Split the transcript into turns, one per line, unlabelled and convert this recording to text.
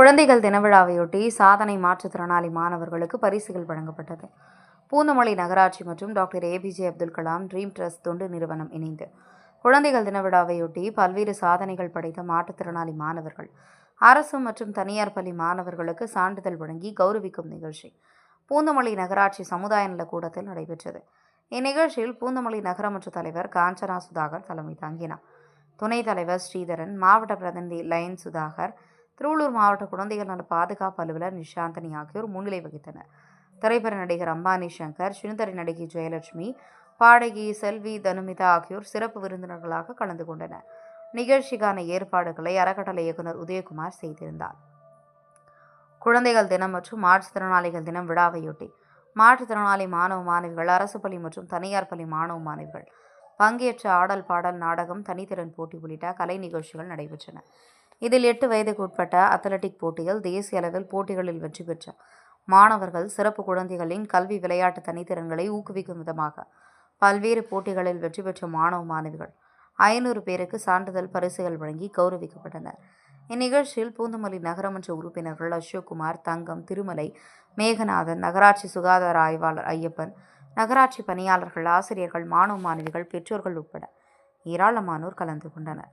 குழந்தைகள் தினவிழாவையொட்டி சாதனை மாற்றுத்திறனாளி மாணவர்களுக்கு பரிசுகள் வழங்கப்பட்டது. பூந்தமல்லி நகராட்சி மற்றும் doctor APJ Abdul Kalam dream trust தொண்டு நிறுவனம் இணைந்து குழந்தைகள் தினவிழாவையொட்டி பல்வேறு சாதனைகள் படைத்த மாற்றுத்திறனாளி மாணவர்கள் அரசு மற்றும் தனியார் பள்ளி மாணவர்களுக்கு சான்றிதழ் வழங்கி கௌரவிக்கும் நிகழ்ச்சி பூந்தமல்லி நகராட்சி சமுதாய நலக் கூடத்தில் நடைபெற்றது. இந்நிகழ்ச்சியில் பூந்தமல்லி நகரமன்ற தலைவர் காஞ்சனா சுதாகர் தலைமை தாங்கினார். துணைத் தலைவர் ஸ்ரீதரன் மாவட்ட பிரதிநிதி லயன் சுதாகர் திருவள்ளூர் மாவட்ட குழந்தைகள் நல பாதுகாப்பு அலுவலர் நிஷாந்தனி ஆகியோர் முன்னிலை வகித்தனர். திரைப்பட நடிகர் அம்பானி சங்கர் சின்னத்திரை நடிகை ஜெயலட்சுமி பாடகி செல்வி தனுமிதா ஆகியோர் சிறப்பு விருந்தினர்களாக கலந்து கொண்டனர். நிகழ்ச்சிக்கான ஏற்பாடுகளை அறக்கட்டளை இயக்குனர் உதயகுமார் செய்திருந்தார். குழந்தைகள் தினம் மற்றும் மாற்றுத்திறனாளிகள் தினம் விழாவையொட்டி மாற்றுத்திறனாளி மாணவ மாணவிகள் அரசு பள்ளி மற்றும் தனியார் பள்ளி மாணவ மாணவிகள் பங்கேற்ற ஆடல் பாடல் நாடகம் தனித்திறன் போட்டி உள்ளிட்ட கலை நிகழ்ச்சிகள் நடைபெற்றன. இதில் எட்டு வயதுக்கு உட்பட்ட அத்லட்டிக் போட்டியில் தேசிய அளவில் போட்டிகளில் வெற்றி பெற்ற மாணவர்கள் சிறப்பு குழந்தைகளின் கல்வி விளையாட்டு தனித்திறன்களை ஊக்குவிக்கும் விதமாக பல்வேறு போட்டிகளில் வெற்றி பெற்ற மாணவ மாணவிகள் ஐநூறு பேருக்கு சான்றிதழ் பரிசுகள் வழங்கி கௌரவிக்கப்பட்டனர். இந்நிகழ்ச்சியில் பூந்தமல்லி நகரமன்ற உறுப்பினர்கள் அசோக்குமார் தங்கம் திருமலை மேகநாதன் நகராட்சி சுகாதார ஆய்வாளர் ஐயப்பன் நகராட்சி பணியாளர்கள் ஆசிரியர்கள் மாணவ மாணவிகள் பெற்றோர்கள் உட்பட ஏராளமானோர் கலந்து கொண்டனர்.